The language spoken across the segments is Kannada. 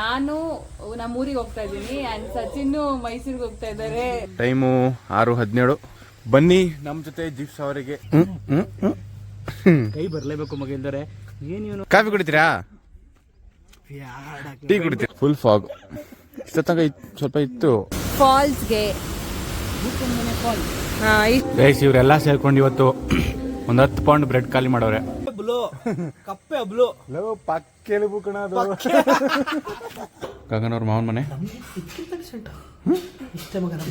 ನಾನು ನಮ್ಮ ಊರಿಗೆ ಹೋಗ್ತಾ ಇದ್ದೀನಿ ಅಂಡ್ ಸಚಿನ್ ಮೈಸೂರಿಗೆ ಹೋಗ್ತಾ ಇದ್ದಾರೆ. ಟೈಮು ಆರು ಹದಿನೇಳು. ಬನ್ನಿ ನಮ್ಮ ಜೊತೆ ಜಿಪ್ಸ್ ಅವರಿಗೆ. ಕೈ ಬರ್ಲೇಬೇಕು ಮಗ ಇಲ್ದರೆ. ಏನ್ ಇವನು? ಕಾಫಿ ಕುಡಿತೀರಾ? ಟೀ ಕುಡಿತೀರಾ? ಫುಲ್ ಫಾಗ್ ಇಷ್ಟೊತ್ತಂಗ ಸ್ವಲ್ಪ ಇತ್ತು. ಫಾಲ್ಸ್ಗೆ ಗೈಸ್ ಇವರೆಲ್ಲ ಸೇರ್ಕೊಂಡು ಇವತ್ತು ಒಂದ್ ಹತ್ತು ಪೌಂಡ್ ಬ್ರೆಡ್ ಖಾಲಿ ಮಾಡವ್ರೆ ಕಪ್ಪೆ ಅಬ್ಲು. ಲೋ ಕಣದು ಗಗನ್ ಅವ್ರ ಮಾವನ್ ಮನೆ?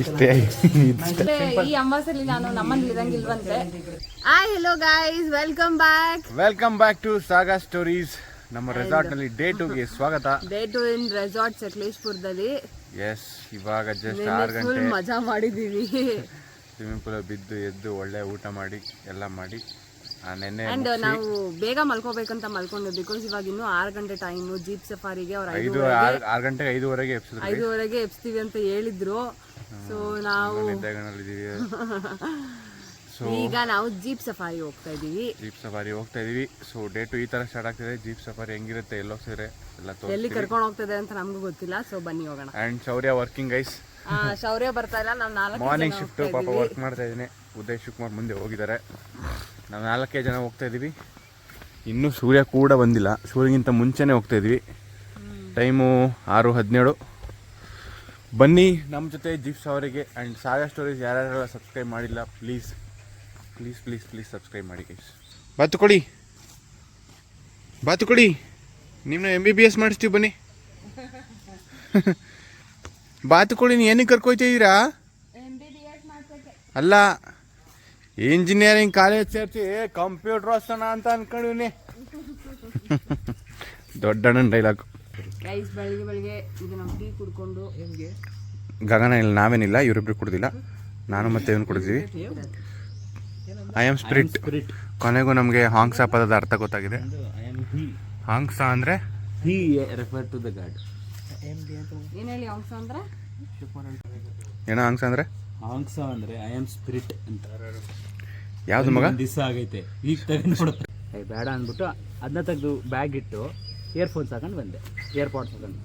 ಇಷ್ಟೇ ಈ ಅಮಾಸಲ್ಲಿ ನಾನು ನಮ್ಮಲ್ಲಿ ಇರಂಗಿಲ್ವಂತೆ hi hello guys welcome back welcome back to saga stories ನಮ್ಮ ರೆಸಾರ್ಟ್ನಲ್ಲಿ ಡೇ ಟೂಗೆ ಸ್ವಾಗತ. ಡೇ ಟು ಇನ್ ರೆಸಾರ್ಟ್ ಸಕಲೇಶ್ಪುರದಲ್ಲಿ ಎಸ್ ಇವಾಗ ಜಸ್ಟ್ ಆರು ಗಂಟೆ. ಮಜಾ ಮಾಡಿದೀವಿ. ಸ್ವಿಮ್ಮಿಂಗ್ ಪೂಲ್ ಬಿದ್ದು ಎದ್ದು ಒಳ್ಳೆ ಊಟ ಮಾಡಿ ಎಲ್ಲ ಮಾಡಿ. ಅಂಡ್ ನಾವು ಬೇಗ ಮಲ್ಕೋಬೇಕಂತ ಮಲ್ಕೊಂಡು ಬಿಕಾಸ್ ಇವಾಗ ಇನ್ನೂ ಆರು ಗಂಟೆ ಟೈಮ್ ಜೀಪ್ ಸಫಾರಿಗೆ ಅವ್ರ ಐದು ಆರು ಗಂಟೆ ಐದುವರೆಗೆ ಐದುವರೆಗೆ ಎಪ್ಸ್ತೀವಿ ಅಂತ ಹೇಳಿದ್ರು. ಸೊ ನಾವು ಈಗ ನಾವು ಜೀಪ್ ಸಫಾರಿ ಹೋಗ್ತಾ ಇದೀವಿ. ಜೀಪ್ ಸಫಾರಿ ಹೋಗ್ತಾ ಇದೀವಿ. ಸೊ ಡೇ ಟು ಈ ತರ ಸ್ಟಾರ್ಟ್ ಆಗ್ತಿದೆ. ಜೀಪ್ ಸಫಾರಿ ಹೆಂಗಿರುತ್ತೆ ಎಲ್ಲಿ ಹೋಗ್ತಿದ್ರೆ ಎಲ್ಲ ಎಲ್ಲಿ ಕರ್ಕೊಂಡು ಹೋಗ್ತದೆ ಅಂತ ನಮಗೂ ಗೊತ್ತಿಲ್ಲ. ಸೊ ಬನ್ನಿ ಹೋಗೋಣ. ಅಂಡ್ ಶೌರ್ಯ ವರ್ಕಿಂಗ್ ಗೈಸ್ ಆ, ಶೌರ್ಯ ಬರ್ತಾ ಇಲ್ಲ. ನಾವು ನಾಲ್ಕು ಮಾರ್ನಿಂಗ್ ಶಿಫ್ಟ್ ಪಾಪ ವರ್ಕ್ ಮಾಡ್ತಾ ಇದ್ದೀನಿ ಉದಯ್ ಶಿವಕುಮಾರ್ ಮುಂದೆ ಹೋಗಿದ್ದಾರೆ. ನಾವು ನಾಲ್ಕೇ ಜನ ಹೋಗ್ತಾ ಇದ್ದೀವಿ ಇನ್ನೂ ಸೂರ್ಯ ಕೂಡ ಬಂದಿಲ್ಲ. ಸೂರ್ಯಗಿಂತ ಮುಂಚೆನೇ ಹೋಗ್ತಾ ಇದ್ವಿ. ಟೈಮು ಆರು ಹದಿನೇಳು. ಬನ್ನಿ ನಮ್ಮ ಜೊತೆ ಜಿಪ್ಸ್ ಅವರಿಗೆ ಆ್ಯಂಡ್ ಸಾರಾ ಸ್ಟೋರೀಸ್ ಯಾರ್ಯಾರೆಲ್ಲ ಸಬ್ಸ್ಕ್ರೈಬ್ ಮಾಡಿಲ್ಲ please please please please subscribe ಮಾಡಿ ಗೈಸ್ ಬಾತು ಕೊಡಿ. ಬಾತು ಕೊಡಿ. ನಿಮ್ಮನ್ನ ಎಂ ಬಿ ಬಿ ಎಸ್ ಮಾಡಿಸ್ತೀವಿ ಬನ್ನಿ. ಬಾತು ಕೊಡಿ ನೀವು ಏನಕ್ಕೆ ಕರ್ಕೊಯ್ತಿದ್ದೀರಾ ಅಲ್ಲ ಇಂಜಿನಿಯರಿಂಗ್ ಕಾಲೇಜ್ ಸೇರ್ತಿ ಕಂಪ್ಯೂಟರ್ ಓದ್ಸೋಣ ಅಂತ ಅನ್ಕೊಂಡಿವ್ನಿ. ದೊಡ್ಡಣ್ಣನ ಡೈಲಾಗ್ ಗೈಸ್ ಬೆಳಿಗ್ಗೆ ಬೆಳಿಗ್ಗೆ ಈಗ ನಾವು ಟೀ ಕುಡ್ಕೊಂಡು ಗಗನ ಇಲ್ಲ ನಾವೇನಿಲ್ಲ ಇವರಿಬ್ರು ಕುಡ್ದಿಲ್ಲ. ನಾನು ಮತ್ತೆ ಇವನು ಕುಡಿದ್ವಿ ಐ ಆಮ್ ಸ್ಪಿರಿಟ್ ಕೊನೆಗೂ ನಮಗೆ ಹಾಂಗ್ಸ ಪದದ ಅರ್ಥ ಗೊತ್ತಾಗಿದೆ. ಐ ಆಮ್ ಹಿ ಹಾಂಗ್ಸ ಅಂದರೆ? He refer to the god ಏನು ಹೇಳಿ ಅಂಶ ಅಂದ್ರೆ? ಏನೋ ಹಾಂಗ್ಸ ಅಂದರೆ? ಹಾಂಗ್ಸ ಅಂದ್ರೆ ಐ ಆಮ್ ಸ್ಪಿರಿಟ್ ಅಂತ. ಯಾವ್ದು ಮಗ? ದಿವಸ ಆಗೈತೆ. ಈಗ ತೆಗೆದು ನೋಡುತ್ತೆ ಏ ಬೇಡ ಅಂದ್ಬಿಟ್ಟು ಅದನ್ನ ತೆಗೆದು ಬ್ಯಾಗ್ ಇಟ್ಟು ಇಯರ್ಫೋನ್ಸ್ ಹಾಕೊಂಡು ಬಂದೆ. ಇಯರ್ಪಾಡ್ಸ್ ಹಾಕೊಂಡು.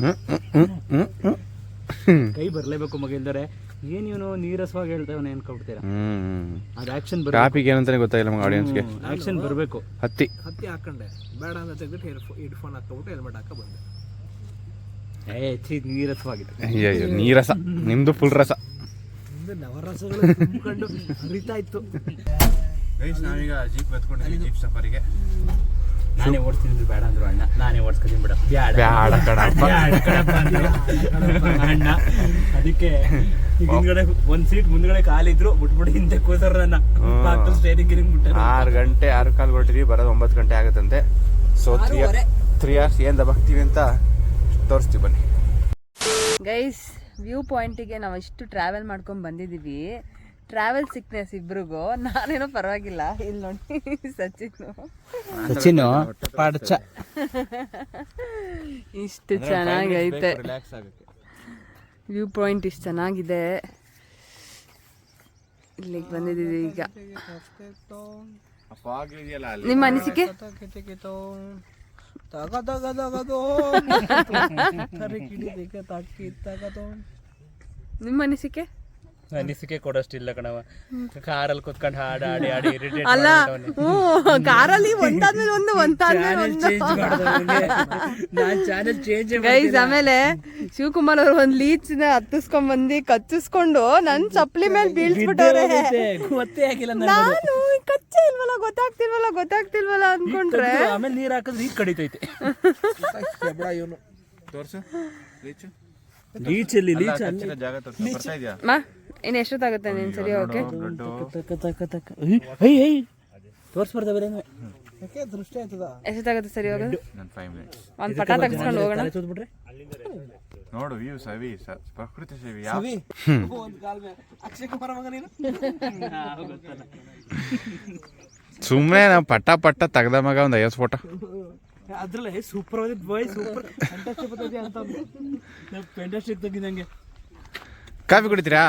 ಹ್ಮ್, ಹ್ಮ್, ಹ್ಮ್, ಹ್ಮ್, ಹ್ಮ್. ಕೈ ಬರ್ಲೇಬೇಕು ಮಗ ಇಲ್ದರೆ ಏನ್ ಇವನು ನೀರಸವಾಗಿ ಹೇಳ್ತಾವನೆ ಅನ್ಕೊಬಿಡ್ತೀರಾ ಹ್ಮ್. ಅದು ಆಕ್ಷನ್ ಟಾಪಿಕ್ ಏನಂತಾನೆ ಗೊತ್ತಾಗಿಲ್ಲ ಮಗ ಆಡಿಯನ್ಸ್ಗೆ ಆಕ್ಷನ್ ಬರಬೇಕು. ಹತ್ತಿ. ಹತ್ತಿ ಹಾಕೊಂಡೆ. ಬೇಡ ಅಂತ ತೆಗೆದು ಹೇರ್ ಹೆಡ್ಫೋನ್ ಹಾಕೊಂಬಿಟ್ಟು ಹೆಲ್ಮೆಟ್ ಹಾಕ ಬಂದೆ. ಏ ಚೀ ನೀರಸವಾಗಿದೆ ನೀರಸ. ನಿಮ್ದು ಫುಲ್ ರಸ. ಮುಂದೆ ನವರಸಗಳು ತುಂಬಿಕೊಂಡು ಹರಿತಾ ಇತ್ತು. ನಾವೀಗ ಜೀಪ್ ಎತ್ಕೊಂಡಿದ್ದೀವಿ ಜೀಪ್ ಸಫರಿಗೆ ನಾನೇ ಓಡಿಸ್ತೀನಿ ಅಂದ್ರೆ ಬೇಡ ಅಂದ್ರು ಅಣ್ಣ. ನಾನೇ ಓಡಿಸ್ಕೊತೀನಿ ಬಿಡ. ಬ್ಯಾಡ. ಬ್ಯಾಡ ಕಣಪ್ಪ. ಬ್ಯಾಡ ಕಣಪ್ಪ ಅಂದ್ರು. ಅಣ್ಣ. ಅದಕ್ಕೆ ಈಗ ಹಿಂದ್ಗಡೆ ಒಂದ್ ಸೀಟ್ ಮುಂದ್ಗಡೆ ಕಾಲಿದ್ರು ಬಿಟ್ಬಿಟ್ಟು ಹಿಂದೆ ಕೂತಾರ ನನ್ನ. ಹ್ಮ್. ಸ್ಟೇರಿಂಗ್ ಗಿರಿಂಗ್ ಬಿಟ್ಟ. ಆರು ಗಂಟೆ ಆರು ಕಾಲು ಹೊರಟಿದ್ವಿ ಬರೋದು ಒಂಬತ್ತು ಗಂಟೆ ಆಗುತ್ತಂತೆ. ಸೊ ತ್ರೀ ತ್ರೀ ಅವರ್ಸ್ ಏನು ದಬಾಕ್ತೀವಿ ಅಂತ ತೋರಿಸ್ತೀವಿ ಬನ್ನಿ. ಗೈಸ್ ವ್ಯೂ ಪಾಯಿಂಟಿಗೆ ನಾವು ಇಷ್ಟು ಟ್ರಾವೆಲ್ ಮಾಡ್ಕೊಂಡು ಬಂದಿದ್ದೀವಿ ಟ್ರಾವೆಲ್ ಸಿಕ್ನೆಸ್ ಇಬ್ರಿಗೂ ನಾನೇನೋ ಪರವಾಗಿಲ್ಲ ಇಲ್ಲಿ ನೋಡಿ ಸಚಿನ್ ಸಚಿನ್ ಪಾಡ್ಚ ಇಷ್ಟು ಚೆನ್ನಾಗೈತೆ ರಿಲ್ಯಾಕ್ಸ್ ಆಗುತ್ತೆ ವ್ಯೂ ಪಾಯಿಂಟ್ ಇಷ್ಟು ಚೆನ್ನಾಗಿದೆ ಇಲ್ಲಿಗೆ ಬಂದಿದ್ದೀವಿ ಈಗ ನಿಮ್ಮ ಅನಿಸಿಕೆ ತಗ ತಗ ಕಿಡಿ ಬೇಕ ತಾಕಿ ತಗದು ನಿಮ್ಮ ಅನಿಸಿಕೆ? ಅನಿಸಿಕೆ ಕೊಡೋಷ್ಟಿಲ್ಲ ಕಣವ ಕಾರಲ್ಲಿ ಕುತ್ಕೊಂಡು ಹಾಡು ಹಾಡಿ ಆಡಿ ಇರಿಟೇಟ್ ಅಲ್ಲ ಹ್ಞೂ ಕಾರಲ್ಲಿ ಒಂದಾದ್ಮೇಲೆ ಒಂದು ಒಂದಾದ್ಮೇಲೆ ಒಂದು. ನಾನು ಚಾನೆಲ್ ಚೇಂಜ್ ಗೈಸ್ ಆಮೇಲೆ ಶಿವಕುಮಾರ್ ಅವ್ರು ಒಂದ್ ಲೀಚ್ನ ಹತ್ತಿಸ್ಕೊಂಡ್ ಬಂದು ಕಚ್ಚಿಸ್ಕೊಂಡು ನನ್ ಚಪ್ಪಲಿ ಮೇಲೆ ಬೀಳ್ಸ್ಬಿಟ್ಟವ್ರೆ. ಗೊತ್ತೇ ಆಗಿಲ್ಲ ನಾನು ಕಚ್ಚೆ ಇಲ್ವಲ್ಲ ಗೊತ್ತಾಗ್ತಿಲ್ವಲ್ಲ ಗೊತ್ತಾಗ್ತಿಲ್ವಲ್ಲ ಅನ್ಕೊಂಡ್ರೆ ಆಮೇಲೆ ನೀರ್ ಹಾಕಿದ್ರೆ ಈಗ ಕಡಿತೈತೆ. ಲೀಚ್ ಇವನು ತೋರಿಸು ರೀಚು ಲೀಚಲ್ಲಿ ಲೀಚ್ ಜಾಗ ತೋರ್ಸು. ಬರ್ತಾ ಇದೆಯಾ? ಮಾ ಇನ್ ಎಷ್ಟೊತ್ತಾಗುತ್ತೆ ನೀನು ಸರಿ ಓಕೆ ತೋರ್ಸ್ಬಾರ್ದ ಬೇರೆ ಯಾಕೆ ದೃಷ್ಟಿ ಆಯ್ತದ? ಎಷ್ಟೊತ್ತಾಗುತ್ತೆ ಸರಿ ಹೋಗ ನನ್ನ ಫೈವ್ ಮಿನಿಟ್ಸ್ ಒಂದು ಪಟ ತೆಗೆಸ್ಕೊಂಡು ಹೋಗೋಣ. ನೋಡು ವ್ಯೂ ಸವಿ ಸ- ಪ್ರಕೃತಿ ಸವಿ ಯಾವ ಸವಿ? ಒಂದ್ ಕಾಲ್ ಮೇಲೆ. ಅಕ್ಷಯ್ ಕುಮಾರ್ ಮಗ ನೀನು? ಸುಮ್ಮನೆ ನಾವು ಪಟ್ಟ ಪಟ್ಟ ತೆಗ್ದ ಮಗ ಒಂದು ಐವತ್ತು ಫೋಟೋ. ಅದ್ರಲ್ಲೇ ಸೂಪರ್ ಆಗಿದೆ ಬಾಯ್ ಸೂಪರ್ ಫ್ಯಾಂಟಾಸ್ಟಿಕ್ ಅಂತ ನಾವು ಫ್ಯಾಂಟಾಸ್ಟಿಕ್ ತೆಗಿದಂಗೆ ಕಾಫಿ ಕುಡಿತೀರಾ?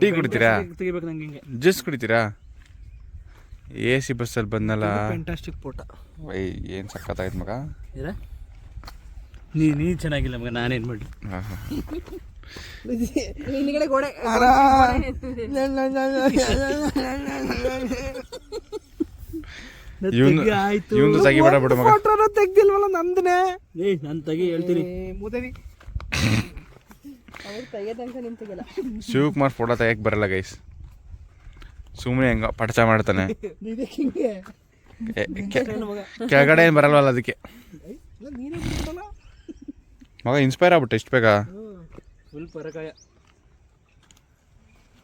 ಟೀ ಕುಡಿತೀರಾ? ತೆಗಿಬೇಕು ನಂಗೆ ಹಿಂಗೆ. ಜ್ಯೂಸ್ ಕುಡಿತೀರಾ? ಎ ಸಿ ಬಸ್ಸಲ್ಲಿ ಬಂದಲ್ಲ. ಫ್ಯಾಂಟಾಸ್ಟಿಕ್ ಫೋಟೋ ವೈ ಏನು ಸಖತ್ತಾಯ್ತು ಮಗ? ಇರ ನೀ ನೀ ಚೆನ್ನಾಗಿಲ್ಲ ಮಗ ನಾನೇನು ಮಾಡಿ ಹಾಂ ಹಾಂ. ಹಿಂದ್ಗಡೆ ಗೋಡೆ ಇವನು ಆಯ್ತು. ಇವನು ತೆಗಿಬೇಡ ಬಿಡು ಮಗ. ತೆಗ್ದಿಲ್ವಲ್ಲ ನಂದನೇ ಏಯ್ ನಾನು ತೆಗಿ ಹೇಳ್ತೀನಿ. ಮುದರಿ ಅವ್ರು ತೆಗೆದಂಕ ನಿನ್ ತೆಗಿಲ್ಲ ಶಿವಕುಮಾರ್ ಫೋಟೋ ತೆಗಿಯಕ್ಕೆ ಬರಲ್ಲ ಗೈಸ್ ಸುಮ್ಮನೆ ಹೆಂಗ ಪಟಚ ಮಾಡ್ತಾನೆ. ಕೆಳಗಡೆ ಏನು ಬರಲ್ವಲ್ಲ ಅದಕ್ಕೆ? ಮಗ ಇನ್ಸ್ಪೈರ್ ಆಗ್ಬಿಟ್ಟೆ ಎಷ್ಟು ಬೇಗ?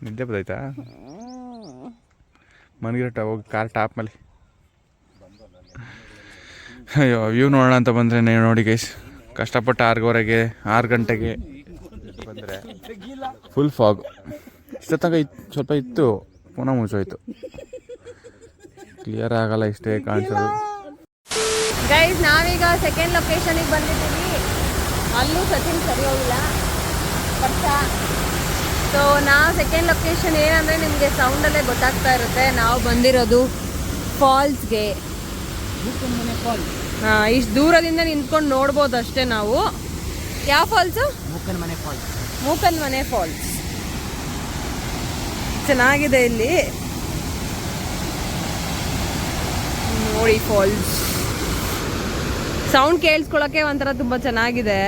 ನಿದ್ದೆ ಬದಾಯ್ತಾ ಮನಗಿರಟ ಹೋಗಿ ಕಾರ್ ಟಾಪ್ ಮೇಲೆ ಅಯ್ಯೋ ವ್ಯೂ ನೋಡೋಣ ಅಂತ ಬಂದರೆ ನೀವು ನೋಡಿ ಗೈಸ್ ಕಷ್ಟಪಟ್ಟು ಆರುವರೆಗೆ ಆರು ಗಂಟೆಗೆ. ಫುಲ್ ಫಾಗ್ ಇಷ್ಟೊತ್ತಂಗ ಇತ್ತು ಸ್ವಲ್ಪ ಇತ್ತು. ಪುನಃ ಮುಚ್ಚೋಯ್ತು ಕ್ಲಿಯರ್ ಆಗಲ್ಲ ಇಷ್ಟೇ ಕಾಣಿಸೋದು. ಗೈಸ್ ನಾವೀಗ ಸೆಕೆಂಡ್ ಲೊಕೇಶನಿಗೆ ಬಂದಿದ್ದೀವಿ. ಅಲ್ಲೂ ಸಚಿನ್ ಸರಿ ಹೋಗಿಲ್ಲ. ಪರ್ಸ ಸೊ ನಾವು ಸೆಕೆಂಡ್ ಲೊಕೇಶನ್ ಏನಂದರೆ ನಿಮಗೆ ಸೌಂಡಲ್ಲೇ ಗೊತ್ತಾಗ್ತಾ ಇರುತ್ತೆ. ನಾವು ಬಂದಿರೋದು ಫಾಲ್ಸ್ಗೆ ಹಾಂ ಇಷ್ಟು ದೂರದಿಂದ ನಿಂತ್ಕೊಂಡು ನೋಡ್ಬೋದು ಅಷ್ಟೇ ನಾವು. ಯಾವ ಫಾಲ್ಸು ಮುಕ್ಕನ ಮನೆ ಫಾಲ್ ಮೂಕನ್ ಮನೆ ಫಾಲ್ಸ್. ಚೆನ್ನಾಗಿದೆ ಇಲ್ಲಿ. ನೋಡಿ ಫಾಲ್ಸ್. ಸೌಂಡ್ ಕೇಳಿಸ್ಕೊಳಕ್ಕೆ ಒಂಥರ ತುಂಬ ಚೆನ್ನಾಗಿದೆ.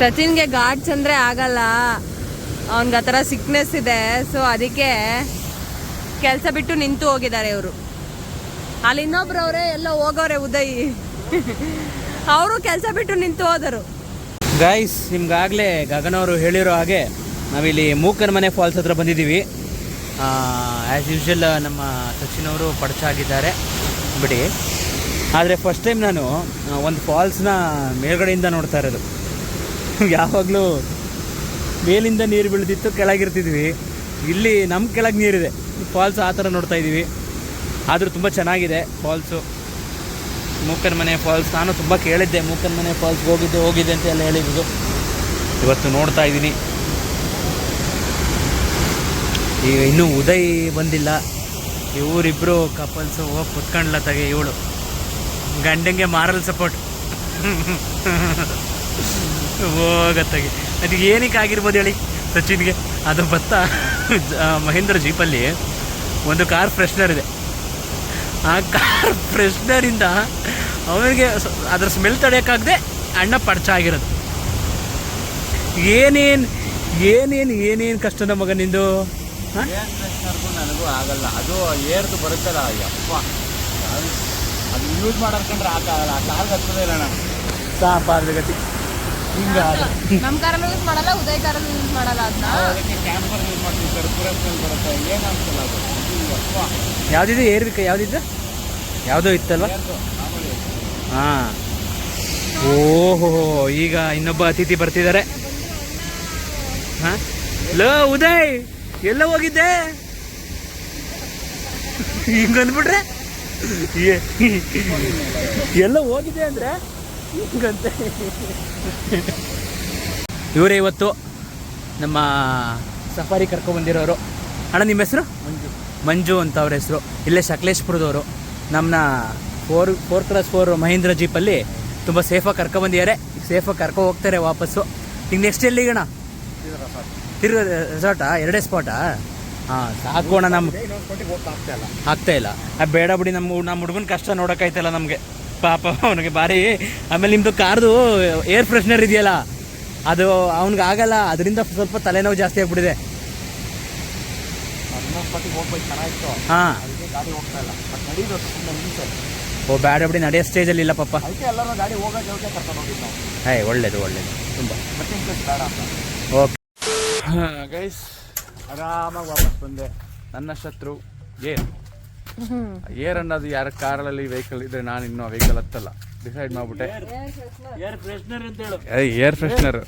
ಸಚಿನ್ಗೆ ಗಾಡ್ಸ್ ಅಂದರೆ ಆಗಲ್ಲ. ಅವನಿಗೆ ಆ ಥರ ಸಿಕ್ನೆಸ್ ಇದೆ. ಸೊ ಅದಕ್ಕೆ ಕೆಲಸ ಬಿಟ್ಟು ನಿಂತು ಹೋಗಿದ್ದಾರೆ ಇವರು. ಅಲ್ಲಿ ಇನ್ನೊಬ್ರು ಅವರೇ ಎಲ್ಲ ಹೋಗೋರೆ ಉದಯ್. ಅವರು ಕೆಲಸ ಬಿಟ್ಟು ನಿಂತು ಹೋದರು. ಗೈಸ್ ನಿಮ್ಗಾಗಲೇ ಗಗನ್ ಅವರು ಹೇಳಿರೋ ಹಾಗೆ ನಾವಿಲ್ಲಿ ಮೂಕನ ಮನೆ ಫಾಲ್ಸ್ ಹತ್ರ ಬಂದಿದ್ದೀವಿ. ಆ್ಯಸ್ ಯೂಶ್ವಲ್ ನಮ್ಮ ಸಚಿನ್ ಅವರು ಪಡಚಾಗಿದ್ದಾರೆ. ಬಿಡಿ. ಆದರೆ ಫಸ್ಟ್ ಟೈಮ್ ನಾನು ಒಂದು ಫಾಲ್ಸ್ನ ಮೇಲ್ಗಡೆಯಿಂದ ನೋಡ್ತಾ ಇರೋದು. ಯಾವಾಗಲೂ ಮೇಲಿಂದ ನೀರು ಬೀಳ್ದಿತ್ತು, ಕೆಳಗಿರ್ತಿದ್ವಿ. ಇಲ್ಲಿ ನಮ್ಮ ಕೆಳಗೆ ನೀರಿದೆ. ಫಾಲ್ಸ್ ಆ ಥರ ನೋಡ್ತಾ ಇದ್ದೀವಿ. ಆದರೂ ತುಂಬ ಚೆನ್ನಾಗಿದೆ ಫಾಲ್ಸು ಮೂಕನ ಮನೆ ಫಾಲ್ಸ್. ನಾನು ತುಂಬ ಕೇಳಿದ್ದೆ, ಮೂಕನ್ ಮನೆ ಫಾಲ್ಸ್ಗೆ ಹೋಗಿದ್ದೆ ಹೋಗಿದ್ದೆ ಅಂತ ಎಲ್ಲ ಹೇಳಿದ್ರು. ಇವತ್ತು ನೋಡ್ತಾ ಇದ್ದೀನಿ. ಈಗ ಇನ್ನೂ ಉದಯ್ ಬಂದಿಲ್ಲ. ಇವರಿಬ್ಬರು ಕಪಲ್ಸು ಹೋಗಿ ಕುತ್ಕೊಂಡ್ಲ ತಗೆ ಇವಳು. ಗಂಡಂಗೆ ಮಾರಲ್ ಸಪೋರ್ಟ್ ಹೋಗತ್ತಾಗೆ. ಅದಕ್ಕೆ ಏನಕ್ಕೆ ಆಗಿರ್ಬೋದು ಹೇಳಿ ಸಚಿನ್ಗೆ? ಅದು ಭತ್ತ ಮಹೇಂದ್ರ ಜೀಪಲ್ಲಿ ಒಂದು ಕಾರ್ ಫ್ರೆಶ್ನರ್ ಇದೆ. ಆ ಕಾರ್ ಫ್ರೆಶ್ನರಿಂದ ಅವನಿಗೆ ಅದರ ಸ್ಮೆಲ್ ತಡೆಯೋಕ್ಕಾಗದೆ ಅಣ್ಣ ಪಡ್ಚ ಆಗಿರೋದು. ಏನೇನು ಏನೇನು ಏನೇನು ಕಷ್ಟ ಮಗ ನಿಂದು ನನಗೂ ಆಗಲ್ಲ. ಅದು ಏರ್ದು ಬರುತ್ತಲ್ಲ ಯಪ್ಪ. ಅದು ಯೂಸ್ ಮಾಡೋದ್ಕಂಡ್ರೆ ಆಗಲ್ಲ ಆ ಕಾಲ್ ಹತ್ತದೇ ಇಲ್ಲ ನಾನು ಸಾಪಾದ ಗತಿ. ಹಿಂಗ ನಮ್ಮ ಕಾರಲ್ಲೂ ಯೂಸ್ ಮಾಡಲ್ಲ ಉದಯ ಕಾರಲ್ಲೂ ಯೂಸ್ ಮಾಡಲ್ಲ ಅದನ್ನ ಅದಕ್ಕೆ ಕ್ಯಾಂಪರ್ ಯೂಸ್ ಮಾಡ್ತೀವಿ ಸರ್ ಸ್ಮೆಲ್ ಬರುತ್ತೆ. ಏನು ಅನ್ಸಲ್ಲ ಅದು. ಯಾವುದಿದೆ? ಏರ್ಬೇಕ ಯಾವುದಿದೆ? ಯಾವುದೋ ಇತ್ತಲ್ವ? ಹಾ. ಓಹೋ, ಈಗ ಇನ್ನೊಬ್ಬ ಅತಿಥಿ ಬರ್ತಿದ್ದಾರೆ. ಹಾಂ? ಲೋ, ಉದಯ್, ಎಲ್ಲ ಹೋಗಿದ್ದೆ? ಹಿಂಗ ಅಂದ್ಬಿಟ್ರೆ? ಎಲ್ಲ ಹೋಗಿದೆ ಅಂದ್ರೆ ಹಿಂಗಂತೆ ಇವರೇ ಇವತ್ತು ನಮ್ಮ ಸಫಾರಿ ಕರ್ಕೊಂಬಂದಿರೋರು ಅಣ್ಣ, ನಿಮ್ಮ ಹೆಸರು? ಮಂಜು. ಮಂಜು ಅಂತ ಅವ್ರ ಹೆಸರು. ಇಲ್ಲೇ ಸಕಲೇಶ್ಪುರದವರು. ನಮ್ಮನ್ನ four four cross four Mahindra ಜೀಪಲ್ಲಿ ತುಂಬ ಸೇಫಾಗಿ ಕರ್ಕೊಂಬಂದಿದ್ದಾರೆ ಸೇಫಾಗಿ ಕರ್ಕೊ ಹೋಗ್ತಾರೆ ವಾಪಸ್ಸು. ಈಗ ನೆಕ್ಸ್ಟ್ ಎಲ್ಲಿಗಣ ತಿರ್ಗ ರೆಸಾರ್ಟಾ ಎರಡೇ ಸ್ಪಾಟಾ ಹಾಂ ಸಾಕೋಣ ನಮ್ಮ ಆಗ್ತಾ ಇಲ್ಲ. ಬೇಡ ಬಿಡಿ ನಮ್ಮ ನಮ್ಮ ಹುಡುಗನ ಕಷ್ಟ ನೋಡೋಕ್ಕಾಯ್ತಲ್ಲ ನಮಗೆ. ಪಾಪ ಅವನಿಗೆ ಭಾರಿ ಆಮೇಲೆ ನಿಮ್ಮದು ಕಾರ್ದು ಏರ್ ಫ್ರೆಶ್ನರ್ ಇದೆಯಲ್ಲ? ಅದು ಅವ್ನಿಗೆ ಆಗಲ್ಲ. ಅದರಿಂದ ಸ್ವಲ್ಪ ತಲೆನೋವು ಜಾಸ್ತಿ ಆಗ್ಬಿಟ್ಟಿದೆ. ಹೋಗ್ಬೇಕು ಚೆನ್ನಾಗಿತ್ತು ಹಾಂ. ಅದಕ್ಕೆ ಗಾಡಿ ಹೋಗ್ತಾ ಇಲ್ಲ. ಬಟ್ ನಡೀದು ಸುಮ್ಮನೆ ಓ ಬೇಡ ಬಿಡಿ ನಡೆಯೋ ಸ್ಟೇಜಲ್ಲಿ ಇಲ್ಲ ಪಾಪ. ಅದಕ್ಕೆ ಎಲ್ಲರೂ ಗಾಡಿ ಹೋಗೋ ಜೊತೆ ಕರ್ಕೊಂಡು ಹೋಗಿದ್ದು ನಾವು. ಹೇ ಒಳ್ಳೇದು ಒಳ್ಳೇದು. ತುಂಬ. ಮತ್ತೆ ಇಂಟ್ರೆಸ್ಟ್ ಬೇಡ ಅಂತ. ಓಕೆ. ಗೈಸ್ ಆರಾಮಾಗಿ ವಾಪಸ್ ಬಂದೆ. ನನ್ನ ಶತ್ರು ಏರ್. ಏರ್ ಅನ್ನೋದು ಯಾರ ಕಾರಲ್ಲಿ ವೆಹಿಕಲ್ ಇದ್ರೆ ನಾನು ಇನ್ನೂ ವೆಹಿಕಲ್ ಹತ್ತಲ್ಲ. ಡಿಸೈಡ್ ಮಾಡ್ಬಿಟ್ಟೆ. ಏರ್ ಫ್ರೆಶ್ನರ್ ಅಂತ ಹೇಳು. ಏಯ್ ಏರ್ ಫ್ರೆಶ್ನರ್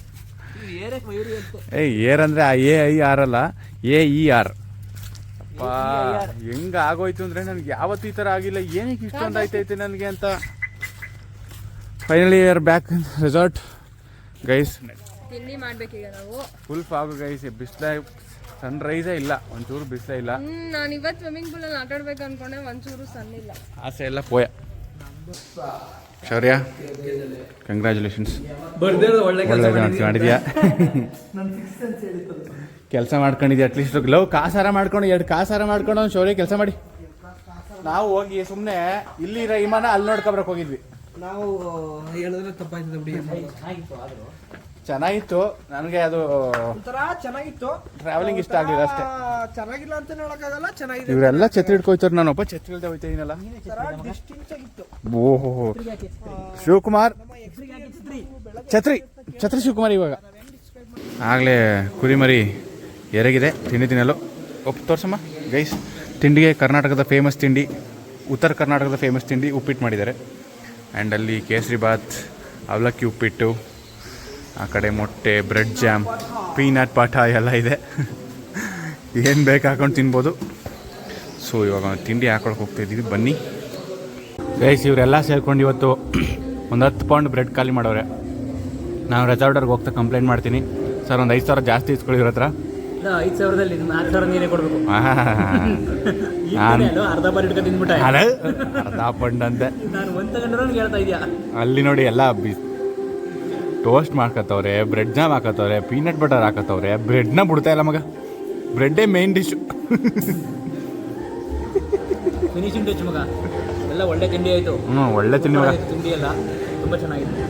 ಏಯ್ ಏರ್ ಅಂದ್ರೆ ಆ ಎ ಐ ಆರ್ ಅಲ್ಲ ಎ ಇ ಆರ್ ಅಪ್ಪ ಹೆಂಗ ಆಗೋಯ್ತು ಅಂದ್ರೆ ನನ್ಗೆ ಯಾವತ್ತೂ ಈ ತರ ಆಗಿಲ್ಲ. ಏನಕ್ಕೆ ಇಷ್ಟೊಂದು ಆಯ್ತೈತೆ ನನಗೆ ಅಂತ. Finally year back resort guys ತಿಂಡಿ ಮಾಡ್ಬೇಕೀಗ ನಾವು. ಫುಲ್ ಫಾಗು ಗೈಸ್ ಬಿಸ್ಲ ಸನ್ರೈಸೇ ಇಲ್ಲ. ಒಂಚೂರು ಬಿಸ್ಲೇ ಇಲ್ಲ. ನಾನು ಇವತ್ತು ಸ್ವಿಮ್ಮಿಂಗ್ ಪೂಲ್ ಅಲ್ಲಿ ಆಟಾಡ್ಬೇಕು ಅನ್ಕೊಂಡೆ ಒಂಚೂರು ಸನ್ ಇಲ್ಲ. ಆಸೆ ಎಲ್ಲ ಪೋಯ. ಶೌರ್ಯ ಕಂಗ್ರ್ಯಾಚುಲೇಷನ್ಸ್ ಒಳ್ಳೆ ಮಾಡಿದ್ಯಾ? ಕೆಲಸ ಮಾಡ್ಕೊಂಡಿದ್ದೆ ಅಟ್ಲೀಸ್ಟ್ ಲವ್ ಕಾಸಾರ ಮಾಡ್ಕೊಂಡು ಎರಡು ಕಾಸಾರ ಮಾಡ್ಕೊಂಡು ಒಂದು ಶೌರ್ಯ ಕೆಲಸ ಮಾಡಿ. ನಾವು ಹೋಗಿ ಸುಮ್ಮನೆ ಇಲ್ಲಿರೋ ವಿಮಾನ ಅಲ್ಲಿ ನೋಡ್ಕೊಬರಕ್ ಹೋಗಿದ್ವಿ. ನಾವು ಹೇಳಿದ್ರೆ ತಪ್ಪಾಯ್ತದೆ ಬಿಡಿ. ಚೆನ್ನಾಗಿತ್ತು. ನನಗೆ ಅದು ಒಂಥರ ಚೆನ್ನಾಗಿತ್ತು. ಟ್ರಾವೆಲಿಂಗ್ ಇಷ್ಟ ಆಗಲಿಲ್ಲ ಅಷ್ಟೇ. ಚೆನ್ನಾಗಿಲ್ಲ ಅಂತ ಹೇಳಕ್ಕಾಗಲ್ಲ ಚೆನ್ನಾಗಿದೆ ಇವರೆಲ್ಲ ಛತ್ರಿ ನಾನು ನಾನೊಬ್ಬ ಛತ್ರಿ ಇಲ್ದೆ ಹೋಯ್ತಾ ಇದೀನಲ್ಲ ಓಹೋ ಶಿವಕುಮಾರ್. ಛತ್ರಿ ಛತ್ರಿ ಶಿವಕುಮಾರ್ ಇವಾಗ. ಆಗಲೇ ಕುರಿಮರಿ ಎರಗಿದೆ ತಿಂಡಿ ತಿನ್ನಲು. ಒಪ್ಪು ತೋರ್ಸಮ್ಮ. ಗೈಸ್ ತಿಂಡಿಗೆ ಕರ್ನಾಟಕದ ಫೇಮಸ್ ತಿಂಡಿ ಉತ್ತರ ಕರ್ನಾಟಕದ ಫೇಮಸ್ ತಿಂಡಿ ಉಪ್ಪಿಟ್ಟು ಮಾಡಿದ್ದಾರೆ. ಆ್ಯಂಡ್ ಅಲ್ಲಿ ಕೇಸರಿ ಬಾತ್ ಅವಲಕ್ಕಿ ಉಪ್ಪಿಟ್ಟು ಆ ಕಡೆ ಮೊಟ್ಟೆ ಬ್ರೆಡ್ ಜಾಮ್ ಪೀನಟ್ ಪಾಠ ಎಲ್ಲ ಇದೆ. ಏನು ಬೇಕು ಹಾಕೊಂಡು ತಿನ್ಬೋದು. ಸೊ ಇವಾಗ ತಿಂಡಿ ಹಾಕೊಳಕ್ಕೆ ಹೋಗ್ತಾಯಿದ್ದೀವಿ ಬನ್ನಿ. ಗೈಸ್ ಇವರೆಲ್ಲ ಸೇರ್ಕೊಂಡು ಇವತ್ತು ಒಂದು ಹತ್ತು ಪೌಂಡ್ ಬ್ರೆಡ್ ಖಾಲಿ ಮಾಡೋರೆ. ನಾನು ರೆಸಾರ್ಟರ್ಗೆ ಹೋಗ್ತಾ ಕಂಪ್ಲೇಂಟ್ ಮಾಡ್ತೀನಿ. ಸರ್ ಒಂದು ಐದು ಸಾವಿರ ಜಾಸ್ತಿ ಇಸ್ಕೊಳ್ಳಿ ಇವ್ರ ಹತ್ರ. ಐದು ಸಾವಿರದಲ್ಲಿ ನಾಲ್ಕು ಸಾವಿರ ನೀನೇ ಕೊಡ್ಬೇಕು. ಅರ್ಧ ಬಾರಿ ಹಿಡ್ಕೊಂಡು ತಿಂದ್ಬಿಟ್ಟೆ ಅರೆ, ಅರ್ಧ ಪೌಂಡ್ ಅಂತೆ ನಾನು ಒಂದು ತಗೊಂಡ್ರೆ ಹೇಳ್ತಾ ಇದೆಯಾ? ಅಲ್ಲಿ ನೋಡಿ ಎಲ್ಲ ಬಿಸ್ ಟೋಸ್ಟ್ ಮಾಡ್ಕತ್ತವ್ರೆ ಬ್ರೆಡ್ ಜಾಮ್ ಹಾಕತ್ತವ್ರೆ ಪೀನಟ್ ಬಟರ್ ಹಾಕತ್ತವ್ರೆ ಬ್ರೆಡ್ನ ಬಿಡ್ತಾ ಇಲ್ಲ ಮಗ. ಬ್ರೆಡ್ಡೇ ಮೇನ್ ಡಿಶ್ ಫಿನಿಶಿಂಗ್ ಟಚ್ ಮಗ. ಎಲ್ಲ ಒಳ್ಳೆ ತಿಂಡಿ ಆಯ್ತು. ಹ್ಞೂ ಒಳ್ಳೆ ತಿಂಡಿ ಮಗ. ತಿಂಡಿ ಎಲ್ಲ ತುಂಬಾ ಚೆನ್ನಾಗಿದೆ.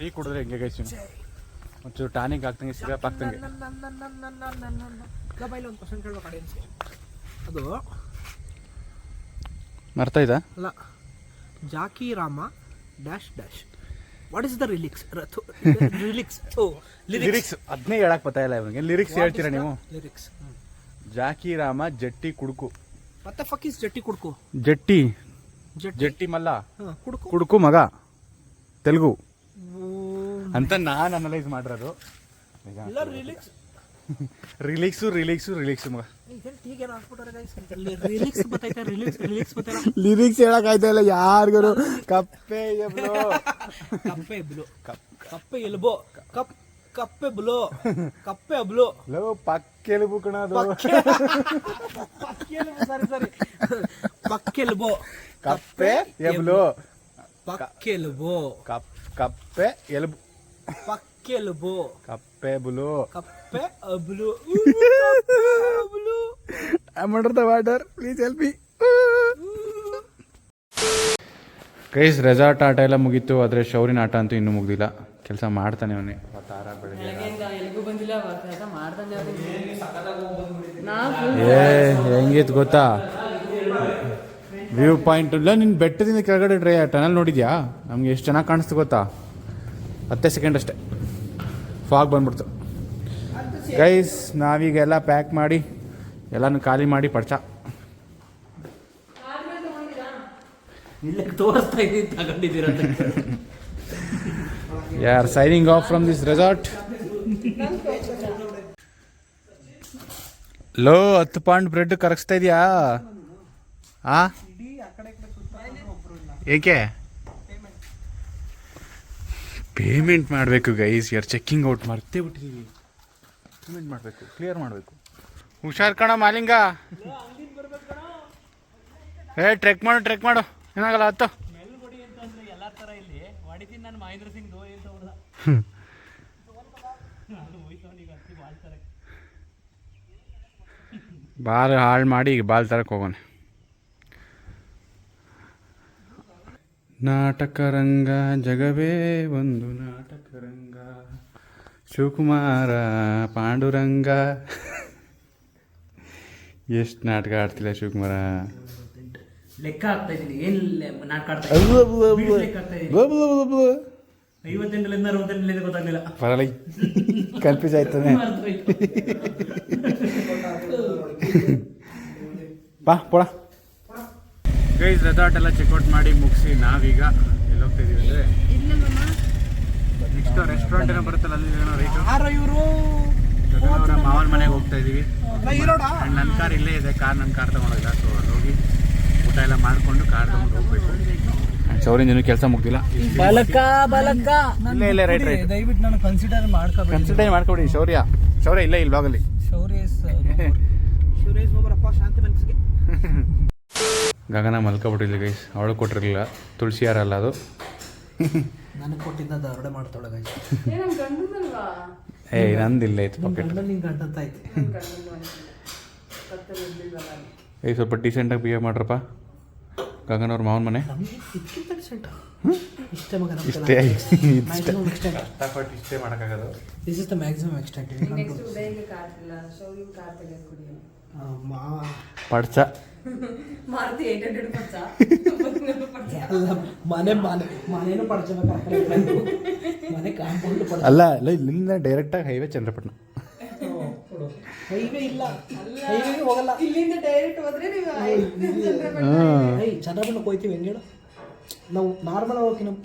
ಟೀ ಕುಡಿದ್ರೆ ಹೆಂಗೆ ಗೈಸ್ ಒಂಚೂರು ಟಾನಿಕ್ ಹಾಕ್ತಂಗೆ ಸಿರಪ್ ಹಾಕ್ತಂಗೆ ಒಂದು ಕ್ವಶನ್ ಅದು ಮರ್ತಾ ಇದ ಅಲ್ಲ Jackie Rama dash. Dash what is the relics relics lyrics ಅದನ್ನೇ ಹೇಳಕ್ ಬರ್ತಾ ಇಲ್ಲ ಇವನಿಗೆ. ಲಿರಿಕ್ಸ್ ಹೇಳ್ತೀರಾ ನೀವು? ಲಿರಿಕ್ಸ್ ಜಾಕಿ ರಾಮ ಜಟ್ಟಿ ಕುಡುಕು. ಮತ್ತೆ ಫಕೀಸ್ ಜಟ್ಟಿ ಕುಡುಕು? ಜಟ್ಟಿ. ಜಟ್ಟಿ. ಮಲ್ಲ. ಕುಡ್ಕು. ಕುಡುಕು ಮಗ. ತೆಲುಗು. ಅಂತ ನಾನು ಅನಲೈಸ್ ಮಾಡಿರೋದು. ಇಲ್ಲ ರಿಲಿಕ್ಸ್ ರಿಲೀಕ್ಸು ರಿಲೀಕ್ಸು ರಿಲೀಕ್ಸು ಮಗ. ಲಿರಿಕ್ಸ್ ಹೇಳಕ್ ಆಯ್ತಾ ಇಲ್ಲ ಯಾರಿಗೂ ಕಪ್ಪೆ ಎಬ್ಳು. ಕಪ್ಪೆ ಬ್ಲೂ ಕಪ್ಪೆ ಎಲ್ಬೋ. ಕಪ್ ಕಪ್ಪೆ ಬ್ಲೋ. ಕಪ್ಪೆ ಬ್ಲೋ ಲೋ ಪಕ್ಕೆಲುಬು ಕಣದು ಸರಿ ಸರಿ ಪಕ್ಕೆಲುಬು ಕಪ್ಪೆ ಎಬ್ಲು. ಪಕ್ಕೆಲುಬು ಕಪ್ ಕಪ್ಪೆ ಎಲುಬು. ಪಕ್ಕೆಲ್ಬೋ ಕಪ್ಪೆ ಬುಲು ಕಪ್ಪೆ ಅಬ್ಲು ಅಬ್ಲು under the water please help me guys resort ಆಟ ಎಲ್ಲ ಮುಗೀತು. ಆದರೆ ಶೌರಿನ ಆಟ ಅಂತೂ ಇನ್ನೂ ಮುಗ್ದಿಲ್ಲ. ಕೆಲಸ ಮಾಡ್ತಾನೆ ಅವನೇ. ತಾರ ಬೆಳಗ್ಗೆ ಎಲ್ಲಿಗೂ ಬಂದಿಲ್ಲ ಕೆಲಸ ಮಾಡ್ತಾನೆ ಏ ಹೆಂಗಿತ್ತು ಗೊತ್ತಾ? ವ್ಯೂ ಪಾಯಿಂಟ್ ಇಲ್ಲ ನಿನ್ನ ಬೆಟ್ಟದಿಂದ ಕೆಳಗಡೆ ಡ್ರೈ ಟನಲ್ ನೋಡಿದ್ಯಾ? ನಮ್ಗೆ ಎಷ್ಟು ಚೆನ್ನಾಗಿ ಕಾಣಿಸ್ತು ಗೊತ್ತಾ? ಹತ್ತೇ ಸೆಕೆಂಡ್ ಅಷ್ಟೇ. ಫಾಗ್ ಬಂದ್ಬಿಡ್ತು. ಗೈಸ್ ನಾವೀಗೆಲ್ಲ ಪ್ಯಾಕ್ ಮಾಡಿ ಎಲ್ಲನೂ ಖಾಲಿ ಮಾಡಿ ಪಡ್ಚ. ಯಾರ್ signing off from this resort low ಹತ್ತು ಪಾಯಿಂಟ್ ಬ್ರೆಡ್ ಕರಗಿಸ್ತಾ ಇದೆಯಾ? ಆ? ಏಕೆ? ಪೇಮೆಂಟ್ ಮಾಡಬೇಕು ಗೈಸ್ ಯಾರು ಚೆಕ್ಕಿಂಗ್ ಔಟ್ ಮರ್ತೇ ಬಿಟ್ಟಿದ್ದೀವಿ ಪೇಮೆಂಟ್ ಮಾಡಬೇಕು. ಕ್ಲಿಯರ್ ಮಾಡಬೇಕು. ಹುಷಾರ್ ಕಣ, ಮಾಲಿಂಗ. ಏ ಟ್ರೆಕ್ ಮಾಡು ಟ್ರೆಕ್ ಮಾಡು. ಏನಾಗಲ್ಲ, ಹತ್ತು. ಬಾಲ್ ಹಾಳು ಮಾಡಿ ಈಗ ಬಾಲ್ ತರಕ್ಕೆ ಹೋಗೋಣ. ನಾಟಕ ರಂಗ ಜಗವೇ ಒಂದು ನಾಟಕರಂಗ. ಶಿವಕುಮಾರ ಪಾಂಡುರಂಗ. ಎಷ್ಟು ನಾಟಕ ಆಡ್ತಿಲ್ಲ ಶಿವಕುಮಾರ? ಲೆಕ್ಕ ಆಗ್ತಾ ಇದ್ದೀನಿ. ಪರವಾಗಿ ನಾಟಕ ಆಡ್ತಾ ಇದ್ದೀನಿ? ಬಿಡು ಲೆಕ್ಕ ಆಗ್ತಾ ಐವತ್ತೆಂಟರಿಂದ ಅರವತ್ತೆಂಟರಿಂದ ಗೊತ್ತಾಗ್ಲಿಲ್ಲ. ಬರಲ್ಲ ಕನ್ಫ್ಯೂಸ್ ಆಯ್ತಾನೆ. ಬಾ ಪೋಡ ಗೈಸ್ ರೆಸಾರ್ಟ್ ಎಲ್ಲ ಚೆಕ್ಔಟ್ ಮಾಡಿ ಮುಗಿಸಿ ನಾವೀಗ ಎಲ್ಲಿ ಹೋಗ್ತಾ ಇದೀವಿ ಅಂದ್ರೆ ನೆಕ್ಸ್ಟ್ ರೆಸ್ಟೋರೆಂಟ್ ಏನೋ ಬರುತ್ತಲ್ಲ ಅಲ್ಲಿ ಏನೋ ರೈಟ್ ಅವರ ಮಾವನ ಮನೆಗೆ ಹೋಗ್ತಾ ಇದೀವಿ ಆ್ಯಂಡ್ ನನ್ನ ಕಾರ್ ಇಲ್ಲೇ ಇದೆ ಕಾರ್ ನನ್ನ ಕಾರ್ ತಗೊಂಡೋಗಿಲ್ಲ ಸೊ ಅಲ್ಲಿ ಹೋಗಿ ಊಟ ಎಲ್ಲ ಮಾಡಿಕೊಂಡು ಕಾರ್ ತಗೊಂಡು ಹೋಗ್ಬೇಕು. ಇನ್ನೂ ಕೆಲಸ ಮುಗ್ದಿಲ್ಲ. ಬಲಕ ಬಲಕ. ಇಲ್ಲ ಇಲ್ಲ ರೈಟ್ ರೈಟ್. ದಯವಿಟ್ಟು ನಾನು ಕನ್ಸಿಡರ್ ಮಾಡ್ಕೋಬೇಡಿ. ಕನ್ಸಿಡರ್ ಮಾಡ್ಕೊಬಿಡಿ ಶೌರ್ಯ. ಶೌರ್ಯ ಇಲ್ಲ ಇಲ್ಲಿ ಬ್ಲಾಗಲ್ಲಿ ಶೌರ್ಯ ಒಬ್ಬರಪ್ಪ ಶಾಂತಿ ಮನಸ್ಸಿಗೆ. ಗಗನ ಮಲ್ಕೊಬಿಟ್ಟಿಲ್ಲ ಗೈಸ್ ಅವಳು ಕೊಟ್ಟಿರಲಿಲ್ಲ. ತುಳಸಿ ಯಾರಲ್ಲ ಅದು. ನನಗೆ ಕೊಟ್ಟಿದ್ದ ದರೋಡೆ ಮಾಡ್ತಾಳೆ ಗೈಸ್ ಏ ನಂದಿಲ್ಲ ಇತ್ತು ಪಾಕೆಟ್ ಏ ಸ್ವಲ್ಪ ಡೀಸೆಂಟಾಗಿ ಬಿಹೇವ್ ಮಾಡ್ರಪ್ಪ. ಗಗನ ಅವ್ರ ಮಾವನ ಮನೆ. ಇಷ್ಟೇ ಮಗ ಇಷ್ಟೇ ಮ್ಯಾಕ್ಸಿಮಮ್ ಎಕ್ಸ್ಟೆಂಟ್ ಕಷ್ಟಪಟ್ಟು ಇಷ್ಟೇ ಮಾಡೋಕ್ಕಾಗೋದು. This is the maximum extent ಪಡ್ಸ ಎಲ್ಲ ಮನೆ ಮನೆ ಮನೇನು ಪಡ್ಸಬೇಕು ಮನೆ ಕಾಂಪೌಂಡ್ ಪಡ್ಸ ಅಲ್ಲ ಇಲ್ಲ ಇಲ್ಲಿಂದ ಡೈರೆಕ್ಟಾಗಿ ಹೈವೇ ಚಂದ್ರಪಟ್ಟಣ ಹೈವೇ ಇಲ್ಲ ಹೈವೇ ಹೋಗಲ್ಲ ಇಲ್ಲಿಂದ ಡೈರೆಕ್ಟ್ ಹೋದ್ರೆ ನೀವು ಏಯ್ ಚಂದ್ರಪಟ್ಟಣಕ್ಕೆ ಹೋಗ್ತೀವಿ ಹೆಂಗೆ ಹೇಳು ನಾವು ನಾರ್ಮಲ್ ಹೋಗಿ ನಮ್ಮ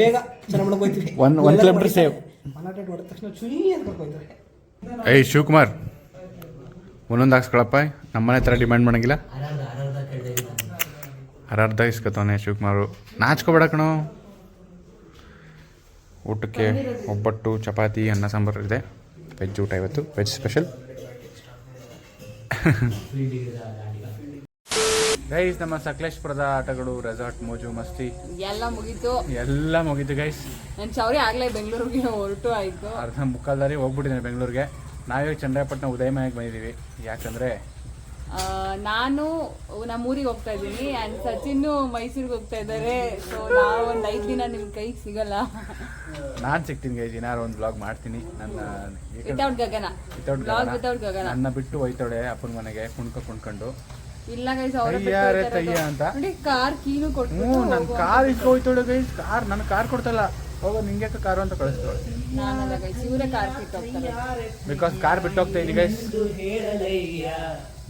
ಬೇಗ ಚಂದ್ರಪಟ್ಟಣಕ್ಕೆ ಹೋಗ್ತೀವಿ One- one kilometer save. ಮನಾಟೆಟ್ ಹೊಡೆದ ತಕ್ಷಣ ಚುಯಿ ಅಂತ ಹೋಗ್ತಾರೆ ಏಯ್ ಶಿವಕುಮಾರ್ ಒಂದೊಂದು ಹಾಕ್ಸ್ಕೊಳಪ್ಪ ನಮ್ಮನೆ ಥರ ಡಿಮ್ಯಾಂಡ್ ಮಾಡಂಗಿಲ್ಲ. ಅರ್ಧ ಇಸ್ಕೊತಾನೆ ಶಿವಕುಮಾರು. ನಾಚ್ಕೋಬೇಡ ಕಣೋ. ಊಟಕ್ಕೆ ಒಬ್ಬಟ್ಟು ಚಪಾತಿ ಅನ್ನ ಸಾಂಬಾರು ಇದೆ. ವೆಜ್ ಊಟ ಇವತ್ತು ವೆಜ್ ಸ್ಪೆಷಲ್ ಗೈಸ್ ನಮ್ಮ ಸಕಲೇಶ್ಪುರದ ಆಟಗಳು ರೆಸಾರ್ಟ್ ಮೋಜು ಮಸ್ತಿ. ಎಲ್ಲ ಮುಗೀತು. ಎಲ್ಲ ಮುಗೀತು ಗೈಸ್ ನನ್ನ ಚೌರಿ ಆಗ್ಲೇ ಬೆಂಗಳೂರಿಗೆ ಹೊರಟು ಆಯ್ತು. ಅರ್ಧ ಮುಕ್ಕಾಲ್ದಾರಿ ಹೋಗ್ಬಿಟ್ಟಿದ್ದೇನೆ ಬೆಂಗಳೂರಿಗೆ. ನಾವೇ ಚಂದ್ರಪಟ್ಟಣ ಉದಯ ಮನೆಗೆ ಬಂದಿದ್ದೀವಿ. ಯಾಕಂದ್ರೆ ನಾನು ನಮ್ಮ ಊರಿಗೆ ಹೋಗ್ತಾ ಇದ್ದೀನಿ. ಅಂಡ್ ಸಚಿನ್ ಮೈಸೂರಿಗೆ ಹೋಗ್ತಾ ಇದ್ದಾರೆ. ಸೊ ನಾವು ಒಂದು ಐದು ದಿನ ನಿಮ್ಮ ಕೈಗೆ ಸಿಗಲ್ಲ. ನಾನು ಸಿಗ್ತೀನಿ ಗೈಸ್ ಏನಾರು ಒಂದು ಬ್ಲಾಗ್ ಮಾಡ್ತೀನಿ. ನನ್ನ without Gagana. Without blog. Without Gagana. ನನ್ನ ಬಿಟ್ಟು ಹೋಯ್ತಾಳೆ ಅಪ್ಪನ ಮನೆಗೆ ಕುಣ್ಕ ಕುಣ್ಕೊಂಡು. ಇಲ್ಲ ಗೈಸ್ ಅವ್ರ ತಯ್ಯಾರೆ ತಯ್ಯ ಅಂತ. ನೋಡಿ ಕಾರ್ ಕೀನು ಕೊಟ್ಟು ನನ್ನ ಕಾರ್ ಇಸ್ಕೊ ಹೋಯ್ತಾಳೆ ಗೈಸ್ ಕಾರ್ ನನ್ನ ಕಾರ್ ಕೊಡ್ತಲ್ಲ. ಹೋಗೋ ನಿಂಗೆ ಕಾರು ಅಂತ ಕಳಿಸ್ತಾಳೆ ಬಿಕಾಸ್ ಕಾರ್ ಬಿಟ್ಟು ಹೋಗ್ತಾ ಇದ್ದೀನಿ ಗೈಸ್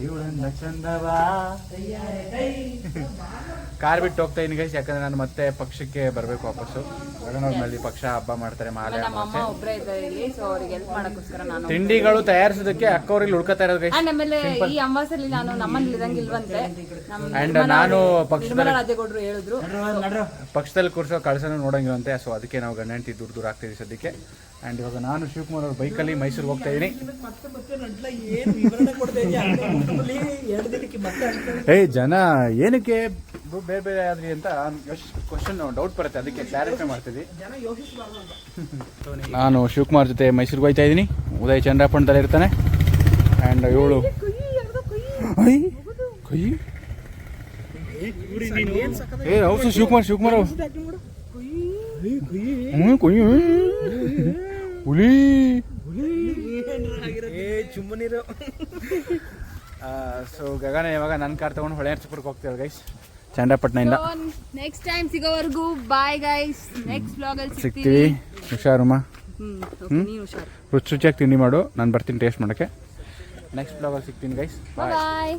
ಇವಳನ್ನ ಚಂದವಾ? ಕಾರ್ ಬಿಟ್ಟು ಹೋಗ್ತಾ ಇದ್ದೀನಿ ಗೈಸ್ ಯಾಕಂದ್ರೆ ನಾನು ಮತ್ತೆ ಪಕ್ಷಕ್ಕೆ ಬರಬೇಕು ವಾಪಸ್ಸು. ಅಲ್ಲಿ ಪಕ್ಷ ಹಬ್ಬ ಮಾಡ್ತಾರೆ ಮಾಲೆ ನಮ್ಮ ಅಮ್ಮ ಅಕ್ಕ ಅವ್ರಿಗೆ ಹೆಲ್ಪ್ ಮಾಡಕ್ಕೋಸ್ಕರ ನಾನು ತಿಂಡಿಗಳು ತಯಾರಿಸೋದಕ್ಕೆ ಅಕ್ಕವ್ರಿಗೆ ಉಳ್ಕೊತಾ ಇರೋದು ಗೈಸ್ ಅಂಡ್ ಆಮೇಲೆ ಈ ಅಮಾವಾಸ್ಯಲ್ಲಿ ನಾನು ನಮ್ಮಲ್ಲಿ ಇರಂಗಿಲ್ವಂತೆ ಅಂಡ್ ನಾನು ಪಕ್ಷದಲ್ಲಿ- ಹೇಳಿದ್ರು. ಪಕ್ಷದಲ್ಲಿ ಕೂರಿಸೋ ಕಳಸನೂ ನೋಡಂಗಿಲ್ಲಂತೆ ಸೊ ಅದಕ್ಕೆ ನಾವು ಗಂಡ ಹೆಂಡತಿ ದೂರ ದೂರ ಆಗ್ತಿದ್ದೀವಿ ಸದ್ಯಕ್ಕೆ. ಆ್ಯಂಡ್ ಇವಾಗ ನಾನು ಶಿವಕುಮಾರ್ ಅವ್ರ ಬೈಕಲ್ಲಿ ಮೈಸೂರಿಗೆ ಹೋಗ್ತಾ ಇದ್ದೀನಿ ಮತ್ತೆ ಮತ್ತೆ ನಡ್ಲ ಏನು ವಿವರಣೆ ಕೊಡ್ತಾ ಇದೆಯಾ ಎರಡು ದಿನಕ್ಕೆ ಮತ್ತೆ ಅಷ್ಟೇ ಏಯ್ ಜನ ಏನಕ್ಕೆ ಬೇರೆ ಬೇರೆ ಆದ್ರಿ ಅಂತ ಕ್ವಶನ್ ಡೌಟ್ ಬರುತ್ತೆ. ಅದಕ್ಕೆ ಕ್ಲಾರಿಫೈ ಮಾಡ್ತೀವಿ ಜನ ಯೋಚಿಸಬಾರ್ದು ಅಂತ ನಾನು ಶಿವಕುಮಾರ್ ಜೊತೆ ಮೈಸೂರಿಗೆ ಹೋಗ್ತಾ ಇದ್ದೀನಿ ಉದಯ್ ಚಂದ್ರಪ್ಪಣದಲ್ಲಿ ಇರ್ತಾನೆ. ಆ್ಯಂಡ್ ಇವಳು ಐ, ಕೈ? ಏ ಔಸ ಶಿವಕುಮಾರ್ ಶಿವಕುಮಾರ್ ಅವ್ರು. ಹ್ಞೂ ಕೊಯ್ ಹುಲಿ. ಏ ಚುಮ್ಮನಿರು. ಸೊ ಗಗನ ಇವಾಗ ನನ್ನ ಕಾರ್ ತಗೊಂಡು ಹೊಳೆ ನರಸೀಪುರಕ್ಕೆ ಹೋಗ್ತೀವಿ ಗೈಸ್ ಚಂದ್ರಪಟ್ಟಣದಿಂದ ನೆಕ್ಸ್ಟ್ ಟೈಮ್ ಸಿಗೋವರೆಗೂ ಬಾಯ್ ಗೈಸ್ ನೆಕ್ಸ್ಟ್ ಬ್ಲಾಗ್ ಅಲ್ಲಿ ಸಿಗ್ತೀವಿ. ಹುಷಾರುಮಾ? ಹುಷಾರು. ರುಚಿ ರುಚಿಯಾಗಿ ತಿಂಡಿ ಮಾಡು. ನಾನು ಬರ್ತೀನಿ ಟೇಸ್ಟ್ ಮಾಡೋಕ್ಕೆ ನೆಕ್ಸ್ಟ್ ಬ್ಲಾಗಲ್ಲಿ ಸಿಗ್ತೀನಿ ಗೈಸ್ ಬಾಯ್